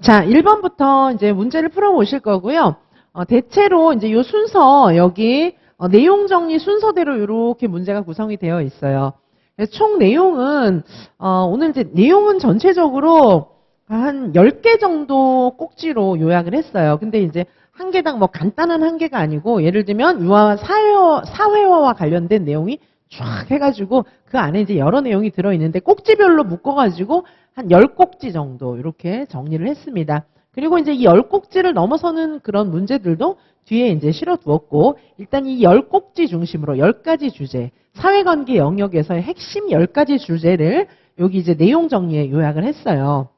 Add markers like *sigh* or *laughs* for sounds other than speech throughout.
자, 1번부터 이제 문제를 풀어보실 거고요. 어, 대체로 이제 요 순서, 여기, 어, 내용 정리 순서대로 이렇게 문제가 구성이 되어 있어요. 총 내용은, 어, 오늘 이제 내용은 전체적으로 한 10개 정도 꼭지로 요약을 했어요. 근데 이제 한 개당 뭐 간단한 한 개가 아니고, 예를 들면 유아와 사회화, 사회화와 관련된 내용이 쫙 해가지고 그 안에 이제 여러 내용이 들어있는데 꼭지별로 묶어가지고 한 10꼭지 정도 이렇게 정리를 했습니다. 그리고 이제 이 10꼭지를 넘어서는 그런 문제들도 뒤에 이제 실어 두었고 일단 이 10꼭지 중심으로 10가지 주제, 사회관계 영역에서의 핵심 10가지 주제를 여기 이제 내용 정리에 요약을 했어요.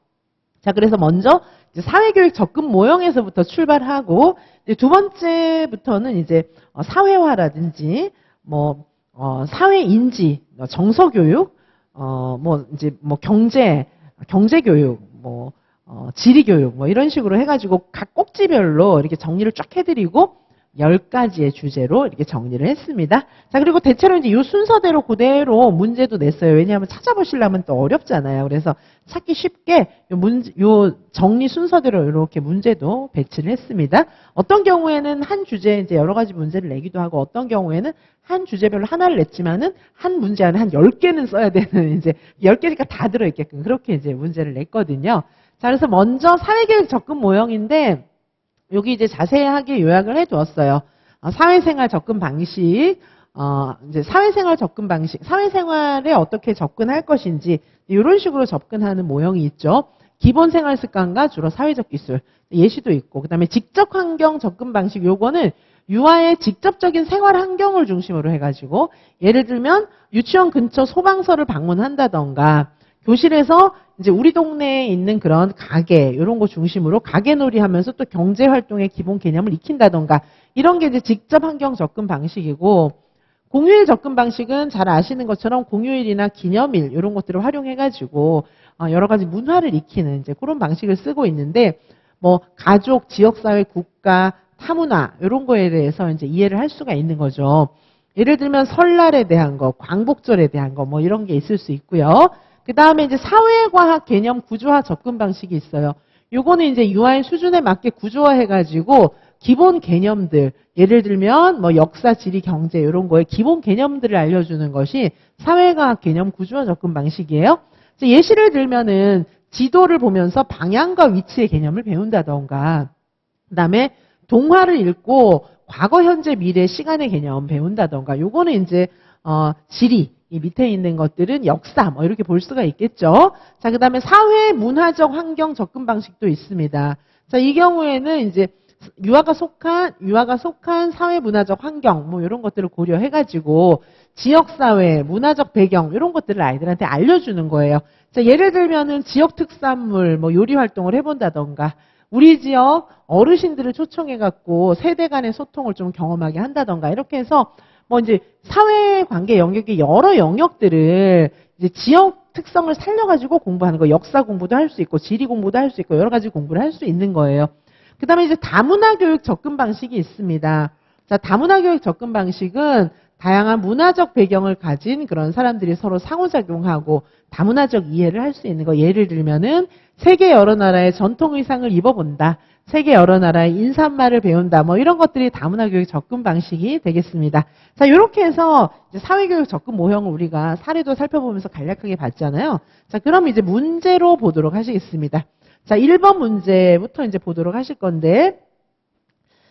자, 그래서 먼저 사회교육 접근 모형에서부터 출발하고 두 번째부터는 이제 어, 사회화라든지 뭐 어, 사회인지, 뭐 정서교육, 어, 뭐, 이제, 뭐, 경제, 경제교육, 뭐, 어, 지리교육, 뭐, 이런 식으로 해가지고 각 꼭지별로 이렇게 정리를 쫙 해드리고, 10가지의 주제로 이렇게 정리를 했습니다. 자, 그리고 대체로 이제 이 순서대로 그대로 문제도 냈어요. 왜냐하면 찾아보시려면 또 어렵잖아요. 그래서 찾기 쉽게 요 문제, 요 정리 순서대로 이렇게 문제도 배치를 했습니다. 어떤 경우에는 한 주제에 이제 여러 가지 문제를 내기도 하고 어떤 경우에는 한 주제별로 하나를 냈지만은 한 문제 안에 한 10개는 써야 되는 *laughs* 이제 10개니까 다 들어있게끔 그렇게 이제 문제를 냈거든요. 자, 그래서 먼저 사회교육 접근 모형인데 여기 이제 자세하게 요약을 해 두었어요. 어, 사회생활 접근 방식, 어, 이제 사회생활 접근 방식, 사회생활에 어떻게 접근할 것인지, 이런 식으로 접근하는 모형이 있죠. 기본 생활 습관과 주로 사회적 기술, 예시도 있고, 그 다음에 직접 환경 접근 방식, 요거는 유아의 직접적인 생활 환경을 중심으로 해가지고, 예를 들면, 유치원 근처 소방서를 방문한다던가, 교실에서 이제 우리 동네에 있는 그런 가게 이런 거 중심으로 가게놀이 하면서 또 경제 활동의 기본 개념을 익힌다던가 이런 게 이제 직접 환경 접근 방식이고 공휴일 접근 방식은 잘 아시는 것처럼 공휴일이나 기념일 이런 것들을 활용해 가지고 어, 여러 가지 문화를 익히는 이제 그런 방식을 쓰고 있는데 뭐 가족, 지역 사회, 국가, 타문화 이런 거에 대해서 이제 이해를 할 수가 있는 거죠. 예를 들면 설날에 대한 거, 광복절에 대한 거 뭐 이런 게 있을 수 있고요. 그 다음에 이제 사회과학 개념 구조화 접근 방식이 있어요. 요거는 이제 유아의 수준에 맞게 구조화해가지고 기본 개념들, 예를 들면 뭐 역사, 지리, 경제 이런 거에 기본 개념들을 알려주는 것이 사회과학 개념 구조화 접근 방식이에요. 예시를 들면은 지도를 보면서 방향과 위치의 개념을 배운다던가, 그 다음에 동화를 읽고 과거, 현재, 미래, 시간의 개념 배운다던가, 요거는 이제 어, 지리, 이 밑에 있는 것들은 역사 뭐 이렇게 볼 수가 있겠죠. 자, 그다음에 사회 문화적 환경 접근 방식도 있습니다. 자, 이 경우에는 이제 유아가 속한 유아가 속한 사회 문화적 환경 뭐 이런 것들을 고려해 가지고 지역 사회, 문화적 배경 이런 것들을 아이들한테 알려 주는 거예요. 자, 예를 들면은 지역 특산물 뭐 요리 활동을 해 본다던가 우리 지역 어르신들을 초청해 갖고 세대 간의 소통을 좀 경험하게 한다던가 이렇게 해서 뭐 이제 사회 관계 영역의 여러 영역들을 이제 지역 특성을 살려가지고 공부하는 거, 역사 공부도 할 수 있고, 지리 공부도 할 수 있고, 여러 가지 공부를 할 수 있는 거예요. 그 다음에 이제 다문화 교육 접근 방식이 있습니다. 자, 다문화 교육 접근 방식은 다양한 문화적 배경을 가진 그런 사람들이 서로 상호작용하고 다문화적 이해를 할 수 있는 거. 예를 들면은 세계 여러 나라의 전통 의상을 입어본다. 세계 여러 나라의 인사말을 배운다. 뭐 이런 것들이 다문화 교육 접근 방식이 되겠습니다. 자, 이렇게 해서 사회교육 접근 모형을 우리가 사례도 살펴보면서 간략하게 봤잖아요. 자, 그럼 이제 문제로 보도록 하시겠습니다. 자, 1번 문제부터 이제 보도록 하실 건데,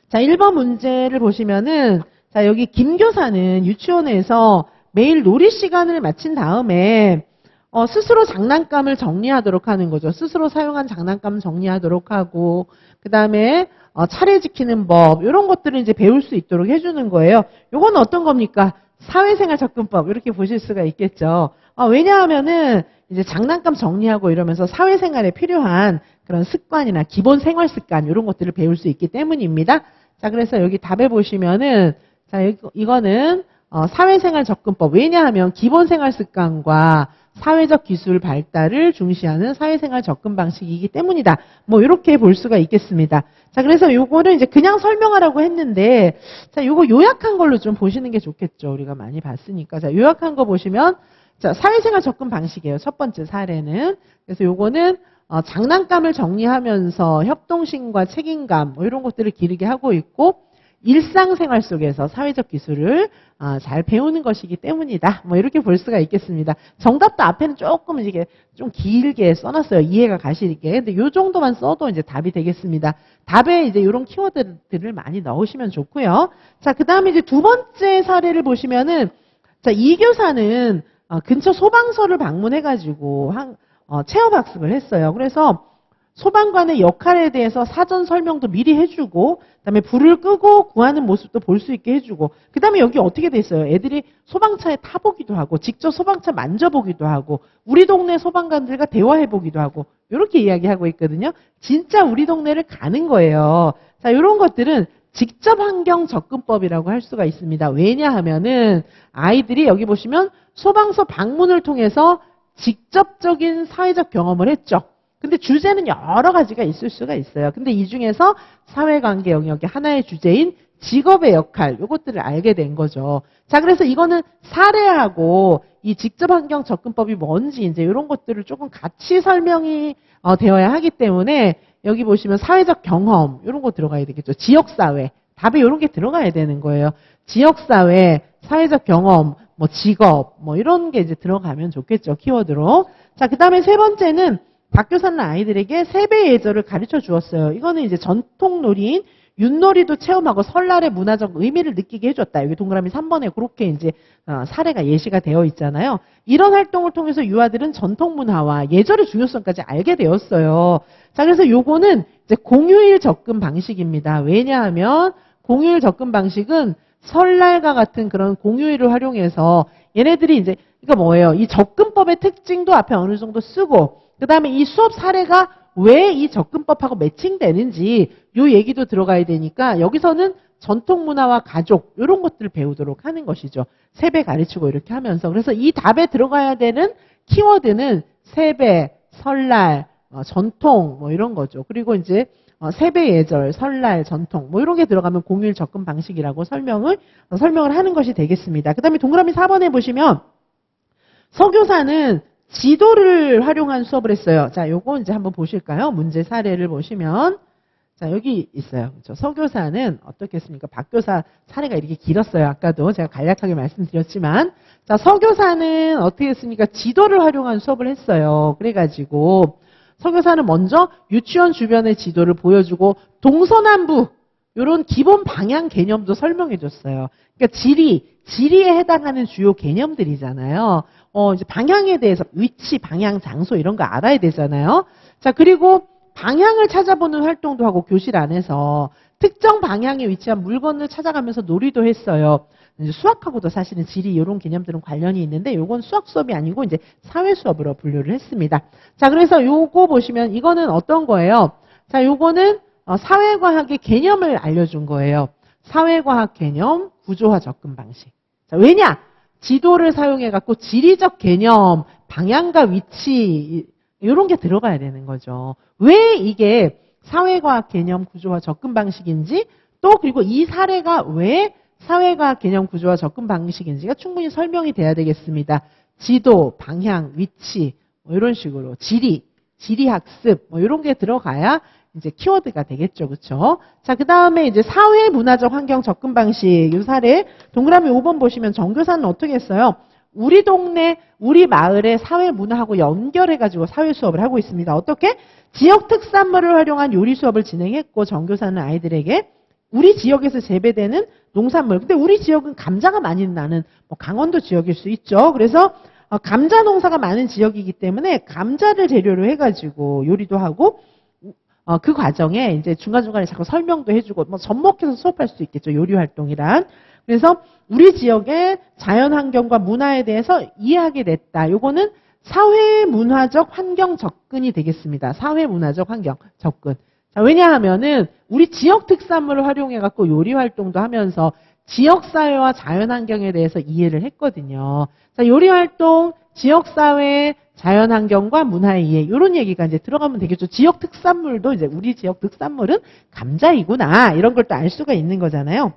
자, 1번 문제를 보시면은, 자, 여기 김 교사는 유치원에서 매일 놀이 시간을 마친 다음에, 어, 스스로 장난감을 정리하도록 하는 거죠. 스스로 사용한 장난감 정리하도록 하고, 그 다음에 어, 차례 지키는 법 이런 것들을 이제 배울 수 있도록 해주는 거예요. 요건 어떤 겁니까? 사회생활 접근법 이렇게 보실 수가 있겠죠. 어, 왜냐하면은 이제 장난감 정리하고 이러면서 사회생활에 필요한 그런 습관이나 기본 생활 습관 이런 것들을 배울 수 있기 때문입니다. 자, 그래서 여기 답에 보시면은 자, 이거는 어, 사회생활 접근법. 왜냐하면 기본 생활 습관과 사회적 기술 발달을 중시하는 사회생활 접근 방식이기 때문이다. 뭐 이렇게 볼 수가 있겠습니다. 자, 그래서 요거는 이제 그냥 설명하라고 했는데 자, 요거 요약한 걸로 좀 보시는 게 좋겠죠. 우리가 많이 봤으니까. 자, 요약한 거 보시면 자, 사회생활 접근 방식이에요. 첫 번째 사례는. 그래서 요거는 어, 장난감을 정리하면서 협동심과 책임감 뭐 이런 것들을 기르게 하고 있고 일상생활 속에서 사회적 기술을 아, 잘 배우는 것이기 때문이다. 뭐 이렇게 볼 수가 있겠습니다. 정답도 앞에는 조금 이게 좀 길게 써놨어요. 이해가 가시게. 근데 요 정도만 써도 이제 답이 되겠습니다. 답에 이제 이런 키워드들을 많이 넣으시면 좋고요. 자, 그 다음에 이제 두 번째 사례를 보시면은 자, 이 교사는 어, 근처 소방서를 방문해가지고 한, 어, 체험학습을 했어요. 그래서 소방관의 역할에 대해서 사전 설명도 미리 해주고, 그다음에 불을 끄고 구하는 모습도 볼 수 있게 해주고, 그다음에 여기 어떻게 돼 있어요? 애들이 소방차에 타보기도 하고, 직접 소방차 만져보기도 하고, 우리 동네 소방관들과 대화해보기도 하고, 이렇게 이야기하고 있거든요. 진짜 우리 동네를 가는 거예요. 자, 이런 것들은 직접 환경 접근법이라고 할 수가 있습니다. 왜냐하면은 아이들이 여기 보시면 소방서 방문을 통해서 직접적인 사회적 경험을 했죠. 근데 주제는 여러 가지가 있을 수가 있어요. 근데 이 중에서 사회관계 영역의 하나의 주제인 직업의 역할, 요것들을 알게 된 거죠. 자, 그래서 이거는 사례하고 이 직접 환경 접근법이 뭔지 이제 이런 것들을 조금 같이 설명이 어, 되어야 하기 때문에 여기 보시면 사회적 경험, 이런 거 들어가야 되겠죠. 지역사회. 답에 이런 게 들어가야 되는 거예요. 지역사회, 사회적 경험, 뭐 직업, 뭐 이런 게 이제 들어가면 좋겠죠. 키워드로. 자, 그 다음에 세 번째는 박교사는 아이들에게 세배 예절을 가르쳐 주었어요. 이거는 이제 전통 놀이인 윷놀이도 체험하고 설날의 문화적 의미를 느끼게 해줬다. 여기 동그라미 3번에 그렇게 이제 어, 사례가 예시가 되어 있잖아요. 이런 활동을 통해서 유아들은 전통 문화와 예절의 중요성까지 알게 되었어요. 자, 그래서 요거는 이제 공휴일 접근 방식입니다. 왜냐하면 공휴일 접근 방식은 설날과 같은 그런 공휴일을 활용해서 얘네들이 이제 이거 뭐예요? 이 접근법의 특징도 앞에 어느 정도 쓰고 그 다음에 이 수업 사례가 왜 이 접근법하고 매칭되는지 요 얘기도 들어가야 되니까 여기서는 전통 문화와 가족 이런 것들을 배우도록 하는 것이죠. 세배 가르치고 이렇게 하면서 그래서 이 답에 들어가야 되는 키워드는 세배, 설날, 어, 전통 뭐 이런 거죠. 그리고 이제 어, 세배 예절, 설날, 전통 뭐 이런 게 들어가면 공휴일 접근 방식이라고 설명을 어, 설명을 하는 것이 되겠습니다. 그다음에 동그라미 4번에 보시면 서교사는 지도를 활용한 수업을 했어요. 자, 요거 이제 한번 보실까요? 문제 사례를 보시면 자, 여기 있어요. 그렇죠? 서교사는 어떻게 했습니까? 박교사 사례가 이렇게 길었어요. 아까도 제가 간략하게 말씀드렸지만 자, 서교사는 어떻게 했습니까? 지도를 활용한 수업을 했어요. 그래 가지고 서교사는 먼저 유치원 주변의 지도를 보여주고 동서남북 이런 기본 방향 개념도 설명해 줬어요. 그러니까 지리, 지리에 해당하는 주요 개념들이잖아요. 어, 이제 방향에 대해서 위치, 방향, 장소 이런 거 알아야 되잖아요. 자, 그리고 방향을 찾아보는 활동도 하고 교실 안에서 특정 방향에 위치한 물건을 찾아가면서 놀이도 했어요. 이제 수학하고도 사실은 지리 이런 개념들은 관련이 있는데 요건 수학 수업이 아니고 이제 사회 수업으로 분류를 했습니다. 자, 그래서 요거 보시면 이거는 어떤 거예요? 자, 요거는 어, 사회과학의 개념을 알려준 거예요. 사회과학 개념, 구조화 접근 방식. 자, 왜냐? 지도를 사용해 갖고 지리적 개념, 방향과 위치 이런 게 들어가야 되는 거죠. 왜 이게 사회과학 개념 구조화 접근 방식인지 또 그리고 이 사례가 왜 사회과학 개념 구조화 접근 방식인지가 충분히 설명이 돼야 되겠습니다. 지도, 방향, 위치 뭐 이런 식으로 지리, 지리 학습 뭐 이런 게 들어가야 이제 키워드가 되겠죠. 그렇죠? 자, 그다음에 이제 사회 문화적 환경 접근 방식 이 사례 동그라미 5번 보시면 정교사는 어떻게 했어요? 우리 동네, 우리 마을의 사회 문화하고 연결해 가지고 사회 수업을 하고 있습니다. 어떻게? 지역 특산물을 활용한 요리 수업을 진행했고 정교사는 아이들에게 우리 지역에서 재배되는 농산물. 근데 우리 지역은 감자가 많이 나는 뭐 강원도 지역일 수 있죠. 그래서 어, 감자 농사가 많은 지역이기 때문에 감자를 재료로 해가지고 요리도 하고 어, 그 과정에 이제 중간중간에 자꾸 설명도 해주고 뭐 접목해서 수업할 수 있겠죠. 요리 활동이란. 그래서 우리 지역의 자연 환경과 문화에 대해서 이해하게 됐다. 요거는 사회 문화적 환경 접근이 되겠습니다. 사회 문화적 환경 접근. 자, 왜냐하면은 우리 지역 특산물을 활용해 갖고 요리 활동도 하면서 지역 사회와 자연 환경에 대해서 이해를 했거든요. 자, 요리 활동, 지역 사회, 자연 환경과 문화의 이해 이런 얘기가 이제 들어가면 되겠죠. 지역 특산물도 이제 우리 지역 특산물은 감자이구나 이런 걸 또 알 수가 있는 거잖아요.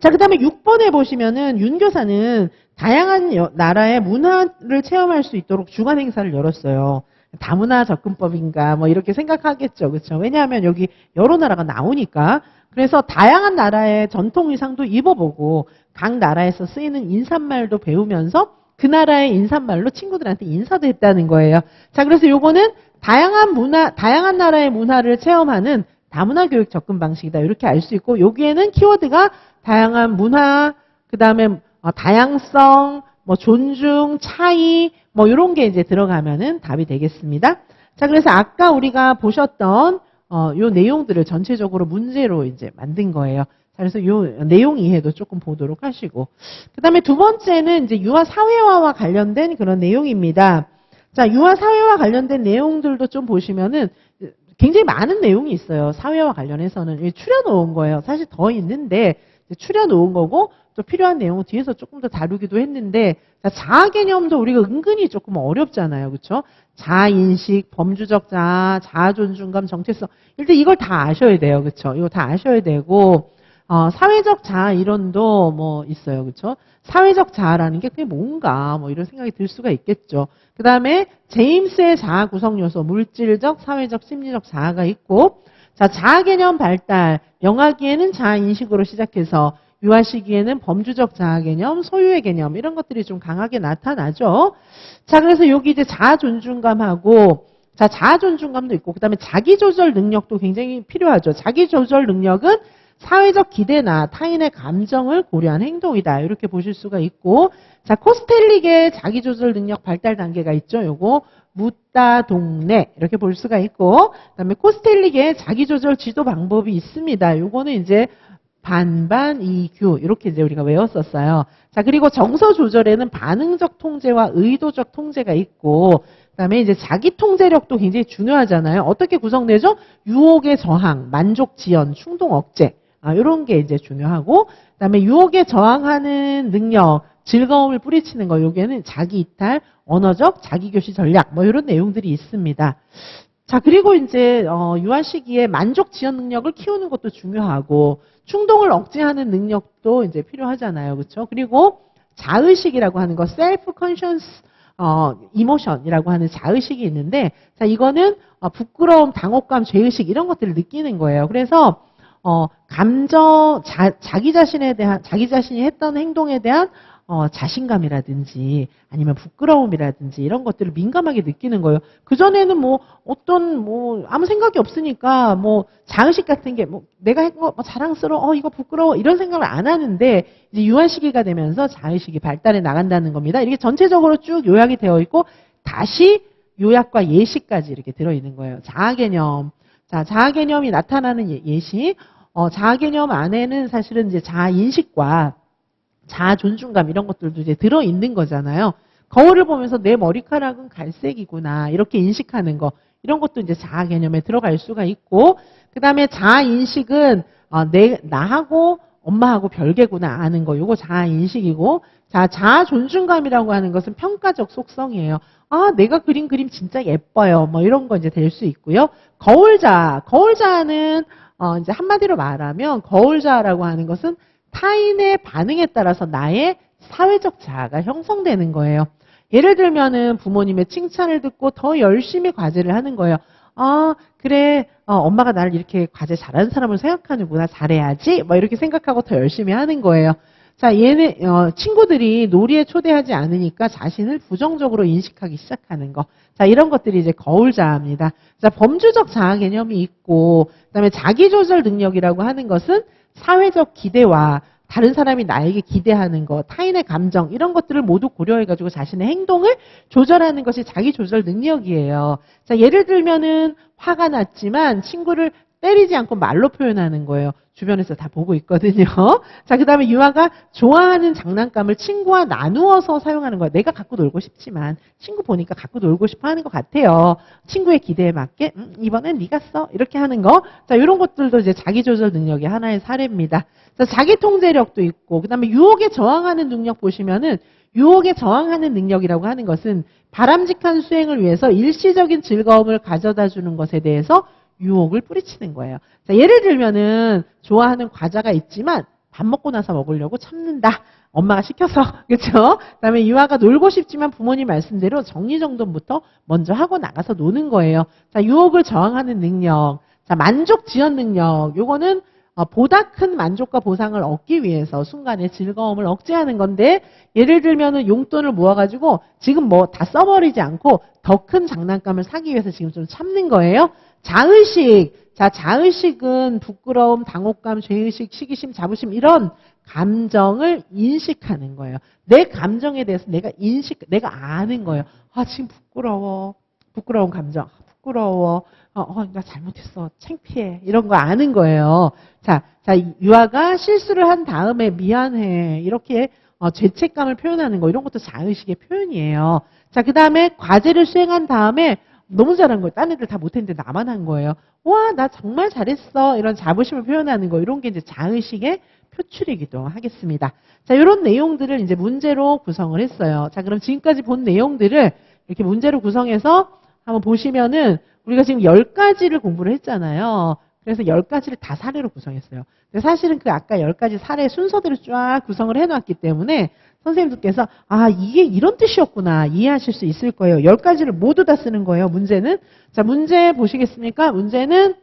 자, 그 다음에 6번에 보시면은 윤교사는 다양한 여- 나라의 문화를 체험할 수 있도록 주간 행사를 열었어요. 다문화 접근법인가 뭐 이렇게 생각하겠죠. 그렇죠? 왜냐하면 여기 여러 나라가 나오니까 그래서 다양한 나라의 전통 의상도 입어보고 각 나라에서 쓰이는 인사말도 배우면서 그 나라의 인사말로 친구들한테 인사도 했다는 거예요. 자, 그래서 요거는 다양한 문화, 다양한 나라의 문화를 체험하는 다문화 교육 접근 방식이다. 이렇게 알 수 있고 여기에는 키워드가 다양한 문화, 그 다음에 다양성, 뭐 존중, 차이, 뭐 이런 게 이제 들어가면은 답이 되겠습니다. 자, 그래서 아까 우리가 보셨던 어, 요 내용들을 전체적으로 문제로 이제 만든 거예요. 자, 그래서 요 내용 이해도 조금 보도록 하시고. 그 다음에 두 번째는 이제 유아 사회화와 관련된 그런 내용입니다. 자, 유아 사회화 관련된 내용들도 좀 보시면은 굉장히 많은 내용이 있어요. 사회와 관련해서는 추려놓은 거예요. 사실 더 있는데 추려놓은 거고 또 필요한 내용은 뒤에서 조금 더 다루기도 했는데 자, 자아 개념도 우리가 은근히 조금 어렵잖아요. 그렇죠? 자아 인식, 범주적 자아, 자아 존중감, 정체성. 일단 이걸 다 아셔야 돼요. 그렇죠? 이거 다 아셔야 되고 어, 사회적 자아 이론도 뭐 있어요. 그렇죠? 사회적 자아라는 게 그게 뭔가 뭐 이런 생각이 들 수가 있겠죠. 그다음에 제임스의 자아 구성 요소, 물질적, 사회적, 심리적 자아가 있고 자, 자아 개념 발달, 영아기에는 자아 인식으로 시작해서 유아 시기에는 범주적 자아 개념, 소유의 개념 이런 것들이 좀 강하게 나타나죠. 자, 그래서 여기 이제 자아 존중감하고 자, 자아 존중감도 있고 그다음에 자기 조절 능력도 굉장히 필요하죠. 자기 조절 능력은 사회적 기대나 타인의 감정을 고려한 행동이다. 이렇게 보실 수가 있고 자, 코스텔릭의 자기 조절 능력 발달 단계가 있죠. 요거 묻다 동네 이렇게 볼 수가 있고 그다음에 코스텔릭의 자기 조절 지도 방법이 있습니다. 요거는 이제 반반 이규 이렇게 이제 우리가 외웠었어요. 자 그리고 정서 조절에는 반응적 통제와 의도적 통제가 있고 그다음에 이제 자기 통제력도 굉장히 중요하잖아요. 어떻게 구성되죠? 유혹의 저항, 만족 지연, 충동 억제 아, 이런 게 이제 중요하고 그다음에 유혹에 저항하는 능력, 즐거움을 뿌리치는 거 여기에는 자기 이탈, 언어적 자기 교시 전략 뭐 이런 내용들이 있습니다. 자, 그리고 이제 어, 유아 시기에 만족 지연 능력을 키우는 것도 중요하고 충동을 억제하는 능력도 이제 필요하잖아요. 그렇죠? 그리고 자의식이라고 하는 거 셀프 컨션스 어, 이모션이라고 하는 자의식이 있는데 자, 이거는 어, 부끄러움, 당혹감, 죄의식 이런 것들을 느끼는 거예요. 그래서 어, 감정 자, 자기 자신에 대한 자기 자신이 했던 행동에 대한 어, 자신감이라든지 아니면 부끄러움이라든지 이런 것들을 민감하게 느끼는 거예요. 그 전에는 뭐 어떤 뭐 아무 생각이 없으니까 뭐 자의식 같은 게 뭐 내가 한거 뭐 자랑스러워, 어, 이거 부끄러워 이런 생각을 안 하는데 이제 유한 시기가 되면서 자의식이 발달해 나간다는 겁니다. 이렇게 전체적으로 쭉 요약이 되어 있고 다시 요약과 예시까지 이렇게 들어 있는 거예요. 자아 개념. 자, 자아 개념이 나타나는 예- 예시. 어, 자아 개념 안에는 사실은 이제 자아 인식과 자아 존중감 이런 것들도 이제 들어 있는 거잖아요. 거울을 보면서 내 머리카락은 갈색이구나 이렇게 인식하는 거 이런 것도 이제 자아 개념에 들어갈 수가 있고 그 다음에 자아 인식은 어, 내 나하고 엄마하고 별개구나 아는 거 요거 자아 인식이고 자 자아 존중감이라고 하는 것은 평가적 속성이에요. 아 내가 그린 그림 진짜 예뻐요. 뭐 이런 거 이제 될 수 있고요. 거울자 거울자는 어, 이제 한마디로 말하면 거울자라고 하는 것은 타인의 반응에 따라서 나의 사회적 자아가 형성되는 거예요. 예를 들면은 부모님의 칭찬을 듣고 더 열심히 과제를 하는 거예요. 아, 그래, 어, 엄마가 나를 이렇게 과제 잘하는 사람을 생각하는구나, 잘해야지. 뭐 이렇게 생각하고 더 열심히 하는 거예요. 자, 얘네, 어, 친구들이 놀이에 초대하지 않으니까 자신을 부정적으로 인식하기 시작하는 거. 자, 이런 것들이 이제 거울 자아입니다. 자, 범주적 자아 개념이 있고, 그 다음에 자기 조절 능력이라고 하는 것은 사회적 기대와 다른 사람이 나에게 기대하는 것, 타인의 감정, 이런 것들을 모두 고려해 가지고 자신의 행동을 조절하는 것이 자기 조절 능력이에요. 자, 예를 들면은 화가 났지만 친구를 때리지 않고 말로 표현하는 거예요. 주변에서 다 보고 있거든요. *laughs* 자, 그 다음에 유아가 좋아하는 장난감을 친구와 나누어서 사용하는 거예요. 내가 갖고 놀고 싶지만 친구 보니까 갖고 놀고 싶어 하는 것 같아요. 친구의 기대에 맞게 음, 이번엔 네가 써 이렇게 하는 거. 자, 이런 것들도 이제 자기 조절 능력의 하나의 사례입니다. 자, 자기 통제력도 있고 그 다음에 유혹에 저항하는 능력 보시면은 유혹에 저항하는 능력이라고 하는 것은 바람직한 수행을 위해서 일시적인 즐거움을 가져다 주는 것에 대해서 유혹을 뿌리치는 거예요. 자, 예를 들면은 좋아하는 과자가 있지만 밥 먹고 나서 먹으려고 참는다. 엄마가 시켜서 *laughs* 그렇죠? 그다음에 유아가 놀고 싶지만 부모님 말씀대로 정리정돈부터 먼저 하고 나가서 노는 거예요. 자, 유혹을 저항하는 능력, 자 만족 지연 능력, 요거는 어, 보다 큰 만족과 보상을 얻기 위해서 순간의 즐거움을 억제하는 건데 예를 들면은 용돈을 모아가지고 지금 뭐 다 써버리지 않고 더 큰 장난감을 사기 위해서 지금 좀 참는 거예요. 자의식, 자 자의식은 부끄러움, 당혹감, 죄의식, 시기심, 자부심 이런 감정을 인식하는 거예요. 내 감정에 대해서 내가 인식, 내가 아는 거예요. 아 지금 부끄러워, 부끄러운 감정, 부끄러워. 어, 어, 나 잘못했어. 창피해. 이런 거 아는 거예요. 자, 자, 유아가 실수를 한 다음에 미안해. 이렇게 어, 죄책감을 표현하는 거. 이런 것도 자의식의 표현이에요. 자, 그 다음에 과제를 수행한 다음에 너무 잘한 거예요. 딴 애들 다 못했는데 나만 한 거예요. 와, 나 정말 잘했어. 이런 자부심을 표현하는 거. 이런 게 이제 자의식의 표출이기도 하겠습니다. 자, 이런 내용들을 이제 문제로 구성을 했어요. 자, 그럼 지금까지 본 내용들을 이렇게 문제로 구성해서 한번 보시면은 우리가 지금 10가지를 공부를 했잖아요. 그래서 10가지를 다 사례로 구성했어요. 근데 사실은 그 아까 10가지 사례 순서대로 쫙 구성을 해놨기 때문에 선생님들께서 아 이게 이런 뜻이었구나 이해하실 수 있을 거예요. 10가지를 모두 다 쓰는 거예요. 문제는 자 문제 보시겠습니까? 문제는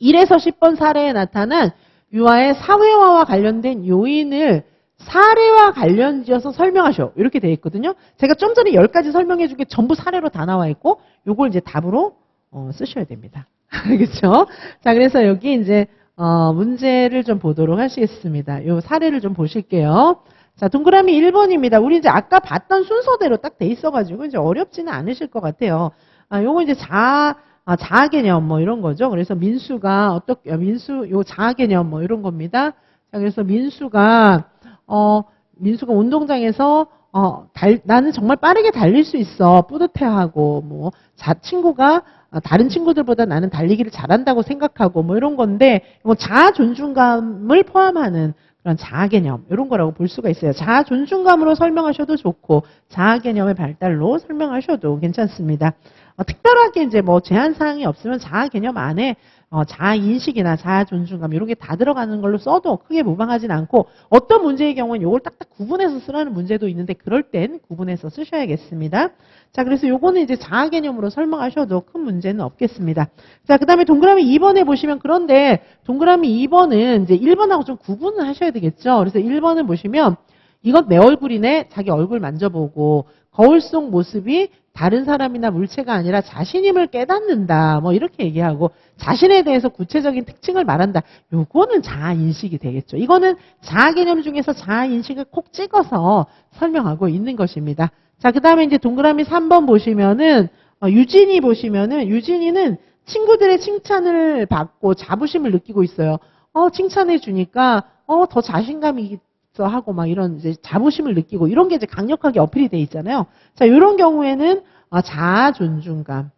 1에서 10번 사례에 나타난 유아의 사회화와 관련된 요인을 사례와 관련지어서 설명하셔. 이렇게 돼 있거든요. 제가 좀 전에 10가지 설명해 준 게 전부 사례로 다 나와 있고 요걸 이제 답으로 어, 쓰셔야 됩니다. *laughs* 그렇죠? 자, 그래서 여기 이제 어, 문제를 좀 보도록 하시겠습니다. 요 사례를 좀 보실게요. 자, 동그라미 1번입니다. 우리 이제 아까 봤던 순서대로 딱 돼 있어가지고 이제 어렵지는 않으실 것 같아요. 아, 요거 이제 자, 아, 자아 개념 뭐 이런 거죠. 그래서 민수가 어떻게, 민수, 요 자아 개념 뭐 이런 겁니다. 자, 그래서 민수가, 어, 민수가 운동장에서 어, 달, 나는 정말 빠르게 달릴 수 있어. 뿌듯해하고, 뭐, 자, 친구가 어, 다른 친구들보다 나는 달리기를 잘한다고 생각하고 뭐 이런 건데 뭐 자아 존중감을 포함하는 그런 자아 개념 이런 거라고 볼 수가 있어요. 자아 존중감으로 설명하셔도 좋고 자아 개념의 발달로 설명하셔도 괜찮습니다. 어, 특별하게 이제 뭐 제한 사항이 없으면 자아 개념 안에 어, 자아 인식이나 자아 존중감 이런 게 다 들어가는 걸로 써도 크게 무방하진 않고 어떤 문제의 경우는 이걸 딱딱 구분해서 쓰라는 문제도 있는데 그럴 땐 구분해서 쓰셔야겠습니다. 자, 그래서 요거는 이제 자아 개념으로 설명하셔도 큰 문제는 없겠습니다. 자, 그 다음에 동그라미 2번에 보시면 그런데 동그라미 2번은 이제 1번하고 좀 구분을 하셔야 되겠죠. 그래서 1번을 보시면 이것 내 얼굴이네. 자기 얼굴 만져보고 거울 속 모습이 다른 사람이나 물체가 아니라 자신임을 깨닫는다. 뭐 이렇게 얘기하고 자신에 대해서 구체적인 특징을 말한다. 요거는 자아 인식이 되겠죠. 이거는 자아 개념 중에서 자아 인식을 콕 찍어서 설명하고 있는 것입니다. 자, 그 다음에 이제 동그라미 3번 보시면은, 어, 유진이 보시면은, 유진이는 친구들의 칭찬을 받고 자부심을 느끼고 있어요. 어, 칭찬해 주니까, 어, 더 자신감이 하고 막 이런 이제 자부심을 느끼고 이런 게 이제 강력하게 어필이 돼 있잖아요. 자, 이런 경우에는 어, 자아 존중감.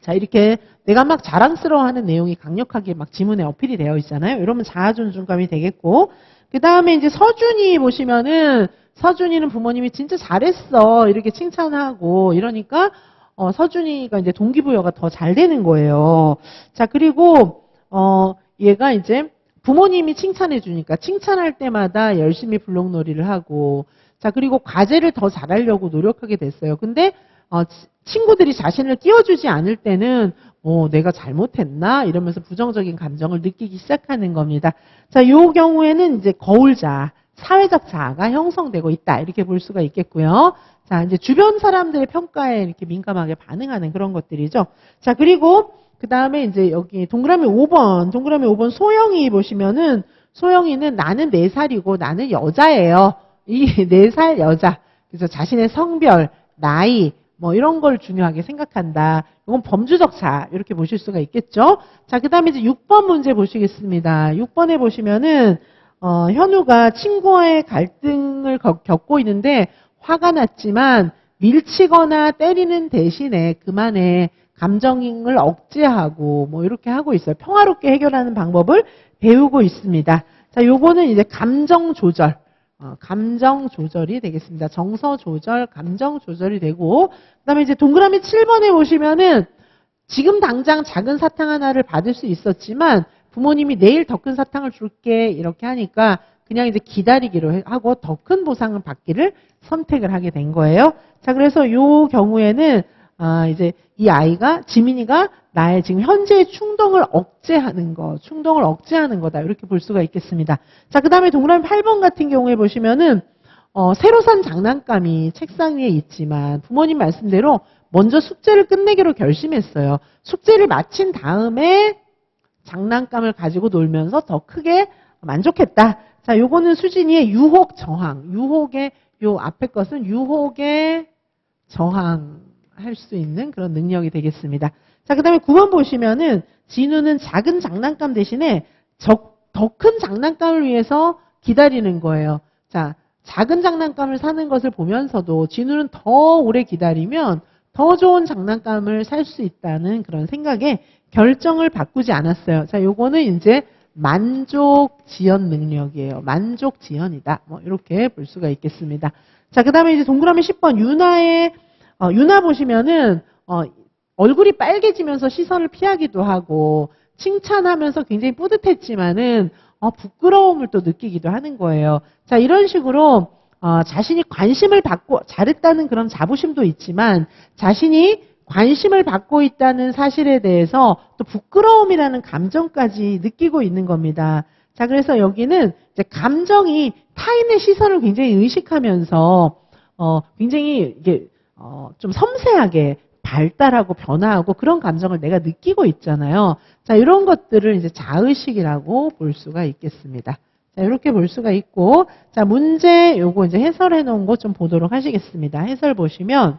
자, 이렇게 내가 막 자랑스러워하는 내용이 강력하게 막 지문에 어필이 되어 있잖아요. 이러면 자아 존중감이 되겠고, 그 다음에 이제 서준이 보시면은 서준이는 부모님이 진짜 잘했어 이렇게 칭찬하고 이러니까 어, 서준이가 이제 동기부여가 더 잘 되는 거예요. 자 그리고 어, 얘가 이제 부모님이 칭찬해 주니까 칭찬할 때마다 열심히 블록놀이를 하고 자 그리고 과제를 더 잘하려고 노력하게 됐어요. 근데 어, 치- 친구들이 자신을 띄워주지 않을 때는 어, 내가 잘못했나 이러면서 부정적인 감정을 느끼기 시작하는 겁니다. 자, 이 경우에는 이제 거울자, 사회적 자아가 형성되고 있다 이렇게 볼 수가 있겠고요. 자, 이제 주변 사람들의 평가에 이렇게 민감하게 반응하는 그런 것들이죠. 자, 그리고 그 다음에 이제 여기 동그라미 5번, 동그라미 5번 소영이 보시면은 소영이는 나는 4살이고 나는 여자예요. 이 *laughs* 4살 여자. 그래서 자신의 성별, 나이, 뭐 이런 걸 중요하게 생각한다. 이건 범주적 자 이렇게 보실 수가 있겠죠. 자, 그다음에 이제 6번 문제 보시겠습니다. 6번에 보시면은 어, 현우가 친구와의 갈등을 겪- 겪고 있는데 화가 났지만 밀치거나 때리는 대신에 그만의 감정을 억제하고 뭐 이렇게 하고 있어요. 평화롭게 해결하는 방법을 배우고 있습니다. 자, 요거는 이제 감정 조절. 어, 감정 조절이 되겠습니다. 정서 조절, 감정 조절이 되고, 그 다음에 이제 동그라미 7번에 보시면은 지금 당장 작은 사탕 하나를 받을 수 있었지만 부모님이 내일 더 큰 사탕을 줄게 이렇게 하니까 그냥 이제 기다리기로 해- 하고 더 큰 보상을 받기를 선택을 하게 된 거예요. 자, 그래서 요 경우에는 아, 이제 이 아이가 지민이가 나의 지금 현재의 충동을 억제하는 거, 충동을 억제하는 거다 이렇게 볼 수가 있겠습니다. 자, 그다음에 동그라미 8번 같은 경우에 보시면은 어, 새로 산 장난감이 책상 위에 있지만 부모님 말씀대로 먼저 숙제를 끝내기로 결심했어요. 숙제를 마친 다음에 장난감을 가지고 놀면서 더 크게 만족했다. 자, 요거는 수진이의 유혹 저항. 유혹의 요 앞에 것은 유혹의 저항할 수 있는 그런 능력이 되겠습니다. 자, 그다음에 9번 보시면은 진우는 작은 장난감 대신에 더 큰 장난감을 위해서 기다리는 거예요. 자, 작은 장난감을 사는 것을 보면서도 진우는 더 오래 기다리면 더 좋은 장난감을 살 수 있다는 그런 생각에 결정을 바꾸지 않았어요. 자, 요거는 이제 만족 지연 능력이에요. 만족 지연이다. 뭐 이렇게 볼 수가 있겠습니다. 자, 그다음에 이제 동그라미 10번 유나의 어, 유나 보시면은 어, 얼굴이 빨개지면서 시선을 피하기도 하고 칭찬하면서 굉장히 뿌듯했지만은 어, 부끄러움을 또 느끼기도 하는 거예요. 자, 이런 식으로 어, 자신이 관심을 받고 잘했다는 그런 자부심도 있지만 자신이 관심을 받고 있다는 사실에 대해서 또 부끄러움이라는 감정까지 느끼고 있는 겁니다. 자, 그래서 여기는 이제 감정이 타인의 시선을 굉장히 의식하면서 어, 굉장히 이게 어, 좀 섬세하게 발달하고 변화하고 그런 감정을 내가 느끼고 있잖아요. 자, 이런 것들을 이제 자의식이라고 볼 수가 있겠습니다. 자, 이렇게 볼 수가 있고, 자, 문제 요거 이제 해설해 놓은 거 좀 보도록 하시겠습니다. 해설 보시면,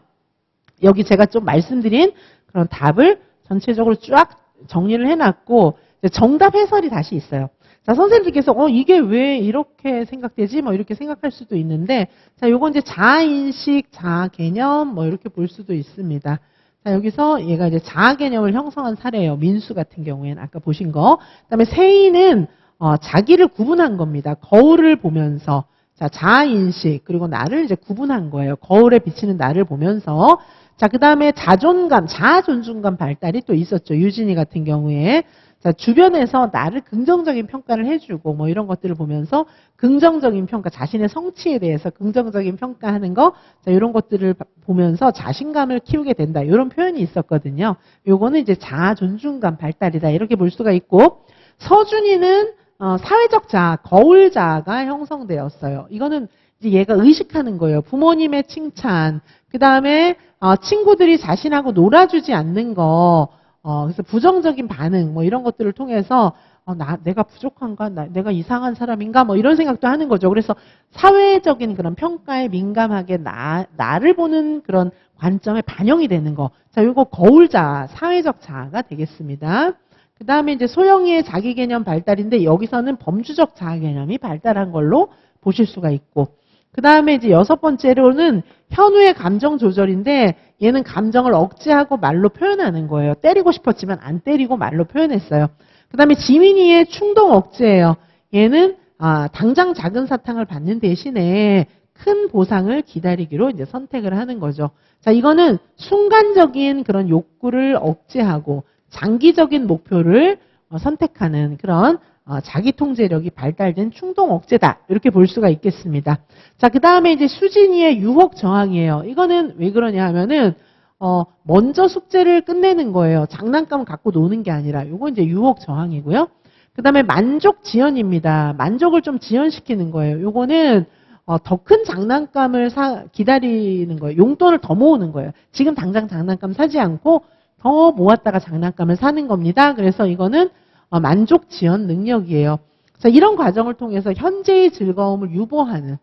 여기 제가 좀 말씀드린 그런 답을 전체적으로 쫙 정리를 해놨고, 정답 해설이 다시 있어요. 자, 선생님들께서, 어, 이게 왜 이렇게 생각되지? 뭐, 이렇게 생각할 수도 있는데, 자, 요건 이제 자아 인식, 자아 개념, 뭐, 이렇게 볼 수도 있습니다. 자, 여기서 얘가 이제 자아 개념을 형성한 사례예요. 민수 같은 경우에는 아까 보신 거. 그 다음에 세인은, 어, 자기를 구분한 겁니다. 거울을 보면서. 자, 자아 인식, 그리고 나를 이제 구분한 거예요. 거울에 비치는 나를 보면서. 자, 그 다음에 자존감, 자아존중감 발달이 또 있었죠. 유진이 같은 경우에. 자, 주변에서 나를 긍정적인 평가를 해주고 뭐 이런 것들을 보면서 긍정적인 평가, 자신의 성취에 대해서 긍정적인 평가하는 거, 자, 이런 것들을 바- 보면서 자신감을 키우게 된다. 이런 표현이 있었거든요. 요거는 이제 자아 존중감 발달이다. 이렇게 볼 수가 있고, 서준이는 어, 사회적 자아, 거울 자아가 형성되었어요. 이거는 이제 얘가 의식하는 거예요. 부모님의 칭찬, 그 다음에 어, 친구들이 자신하고 놀아주지 않는 거, 어, 그래서 부정적인 반응, 뭐 이런 것들을 통해서 어, 나, 내가 부족한가? 나, 내가 이상한 사람인가? 뭐 이런 생각도 하는 거죠. 그래서 사회적인 그런 평가에 민감하게 나, 나를 보는 그런 관점에 반영이 되는 거. 자, 요거 거울자, 사회적 자아가 되겠습니다. 그 다음에 이제 소영이의 자기 개념 발달인데 여기서는 범주적 자아 개념이 발달한 걸로 보실 수가 있고. 그 다음에 이제 여섯 번째로는 현우의 감정 조절인데 얘는 감정을 억제하고 말로 표현하는 거예요. 때리고 싶었지만 안 때리고 말로 표현했어요. 그 다음에 지민이의 충동 억제예요. 얘는 아, 당장 작은 사탕을 받는 대신에 큰 보상을 기다리기로 이제 선택을 하는 거죠. 자, 이거는 순간적인 그런 욕구를 억제하고 장기적인 목표를 어, 선택하는 그런 어, 자기 통제력이 발달된 충동 억제다. 이렇게 볼 수가 있겠습니다. 자, 그 다음에 이제 수진이의 유혹 저항이에요. 이거는 왜 그러냐 하면은, 어, 먼저 숙제를 끝내는 거예요. 장난감을 갖고 노는 게 아니라. 요거 이제 유혹 저항이고요. 그 다음에 만족 지연입니다. 만족을 좀 지연시키는 거예요. 요거는, 어, 더 큰 장난감을 사, 기다리는 거예요. 용돈을 더 모으는 거예요. 지금 당장 장난감 사지 않고 더 모았다가 장난감을 사는 겁니다. 그래서 이거는 어, 만족 지연 능력이에요. 자, 이런 과정을 통해서 현재의 즐거움을 유보하는,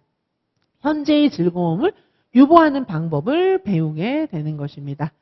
현재의 즐거움을 유보하는 방법을 배우게 되는 것입니다.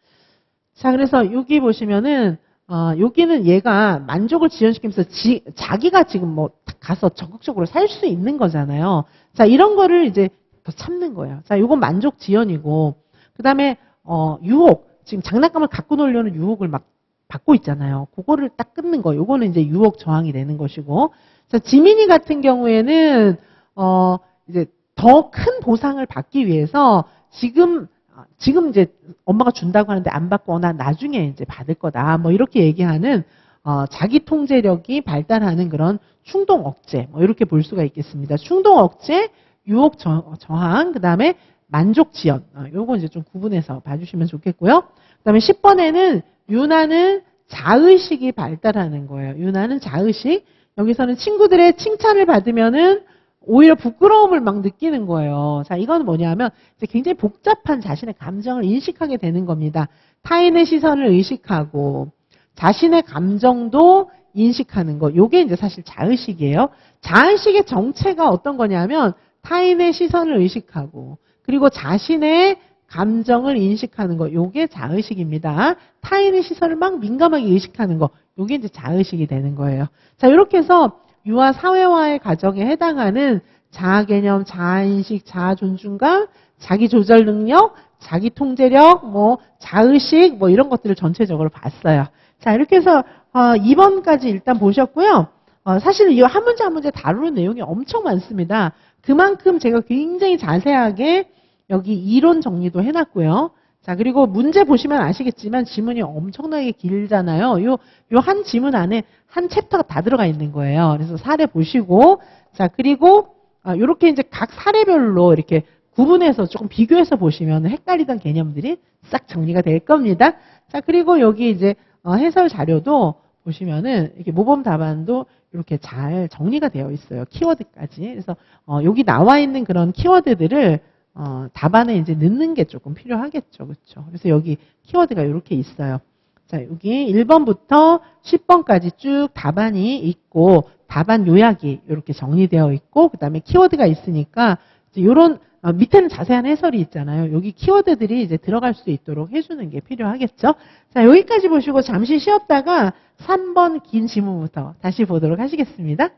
자, 그래서 여기 보시면은, 어, 여기는 얘가 만족을 지연시키면서 지- 자기가 지금 뭐 가서 적극적으로 살 수 있는 거잖아요. 자, 이런 거를 이제 더 참는 거예요. 자, 요건 만족 지연이고, 그 다음에, 어, 유혹. 지금 장난감을 갖고 놀려는 유혹을 막 받고 있잖아요. 그거를 딱 끊는 거. 요거는 이제 유혹 저항이 되는 것이고. 자, 지민이 같은 경우에는, 어, 이제 더 큰 보상을 받기 위해서 지금, 아, 지금 이제 엄마가 준다고 하는데 안 받거나 나중에 이제 받을 거다. 뭐 이렇게 얘기하는, 어, 자기 통제력이 발달하는 그런 충동 억제, 뭐 이렇게 볼 수가 있겠습니다. 충동 억제, 유혹 저, 저항, 그 다음에 만족 지연. 어, 요거 이제 좀 구분해서 봐주시면 좋겠고요. 그 다음에 10번에는 윤하는 자의식이 발달하는 거예요. 윤하는 자의식. 여기서는 친구들의 칭찬을 받으면은 오히려 부끄러움을 막 느끼는 거예요. 자, 이건 뭐냐면 이제 굉장히 복잡한 자신의 감정을 인식하게 되는 겁니다. 타인의 시선을 의식하고 자신의 감정도 인식하는 거. 요게 이제 사실 자의식이에요. 자의식의 정체가 어떤 거냐면 타인의 시선을 의식하고 그리고 자신의 감정을 인식하는 거. 요게 자의식입니다. 타인의 시선을 막 민감하게 의식하는 거. 요게 이제 자의식이 되는 거예요. 자, 이렇게 해서 유아 사회화의 과정에 해당하는 자아 개념, 자아 인식, 자아 존중감, 자기 조절 능력, 자기 통제력, 뭐 자의식 뭐 이런 것들을 전체적으로 봤어요. 자, 이렇게 해서 어, 2번까지 일단 보셨고요. 어, 사실 이 한 문제 한 문제 다루는 내용이 엄청 많습니다. 그만큼 제가 굉장히 자세하게 여기 이론 정리도 해놨고요. 자, 그리고 문제 보시면 아시겠지만 지문이 엄청나게 길잖아요. 요, 요 한 지문 안에 한 챕터가 다 들어가 있는 거예요. 그래서 사례 보시고, 자, 그리고, 아, 요렇게 이제 각 사례별로 이렇게 구분해서 조금 비교해서 보시면 헷갈리던 개념들이 싹 정리가 될 겁니다. 자, 그리고 여기 이제 어, 해설 자료도 보시면은 이렇게 모범 답안도 이렇게 잘 정리가 되어 있어요. 키워드까지. 그래서 어, 여기 나와 있는 그런 키워드들을 어, 답안에 이제 넣는 게 조금 필요하겠죠. 그렇죠? 그래서 여기 키워드가 이렇게 있어요. 자, 여기 1번부터 10번까지 쭉 답안이 있고 답안 요약이 이렇게 정리되어 있고 그다음에 키워드가 있으니까 이런 어, 밑에는 자세한 해설이 있잖아요. 여기 키워드들이 이제 들어갈 수 있도록 해주는 게 필요하겠죠. 자, 여기까지 보시고 잠시 쉬었다가 3번 긴 지문부터 다시 보도록 하시겠습니다.